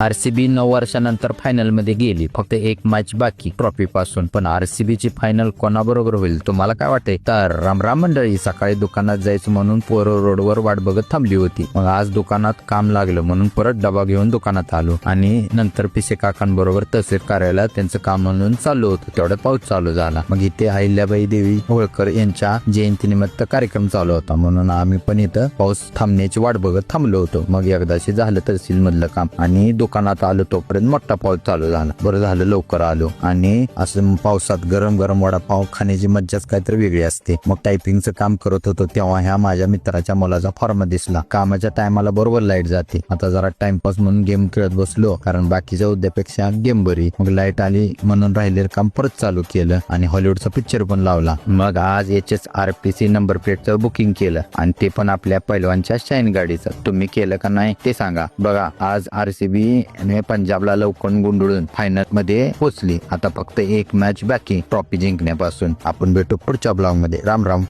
R C B नऊ वर्षानंतर फायनलमध्ये गेली. फक्त एक मॅच बाकी ट्रॉफी पासून. पण सी ची फायनल कोणाबरोबर होईल तुम्हाला काय वाटते तर रामराम मंडळी सकाळी दुकानात जायचं म्हणून पोरो रोडवर वाट बघत थांबली होती. मग आज दुकानात काम लागलं म्हणून परत डबा घेऊन दुकानात आलो. आणि नंतर पिसे काकांबरोबर तहसील कार्यालयात त्यांचं काम म्हणून चालू होतं. तेवढ्यात पाऊस चालू झाला. मग इथे अहिल्याबाई देवी होळकर यांच्या जयंतीनिमित्त कार्यक्रम चालू होता. म्हणून आम्ही पण इथं पाऊस थांबण्याची वाट बघत थांबलो होतो. मग एकदाशी झालं तहसील मधलं काम. आणि दुकानात आलो तोपर्यंत मोठा पाऊस चालू झाला. बरं झालं लवकर आलो. आणि असं पावसात गरम गरम वडापाव खाण्याची मज्जाच काहीतरी वेगळी असते. मग टायपिंगचं काम करत होतो तेव्हा ह्या माझ्या मित्राच्या मुलाचा फॉर्म दिसला. कामाच्या टायमाला बरोबर लाइट जाते. आता जरा टाइमपास म्हणून गेम खेळत बसलो. कारण बाकीच्या उद्यापेक्षा गेम बरी. मग लाइट आली म्हणून राहिलेलं काम परत चालू केलं. आणि हॉलिवूडचा पिक्चर पण लावला. मग आज एच एस आर पी सी नंबर प्लेटचं बुकिंग केलं. आणि ते पण आपल्या पैलवानच्या शाईन गाडीचं. तुम्ही केलं का नाही ते सांगा. बघा आज आरसीबी पंजाबला लवकर गुंडळून फायनलमध्ये पोहोचली. आता फक्त एक मॅच बाकी ट्रॉफी जिंकण्यापासून. आपण भेटू पुढच्या ब्लॉगमध्ये. राम राम.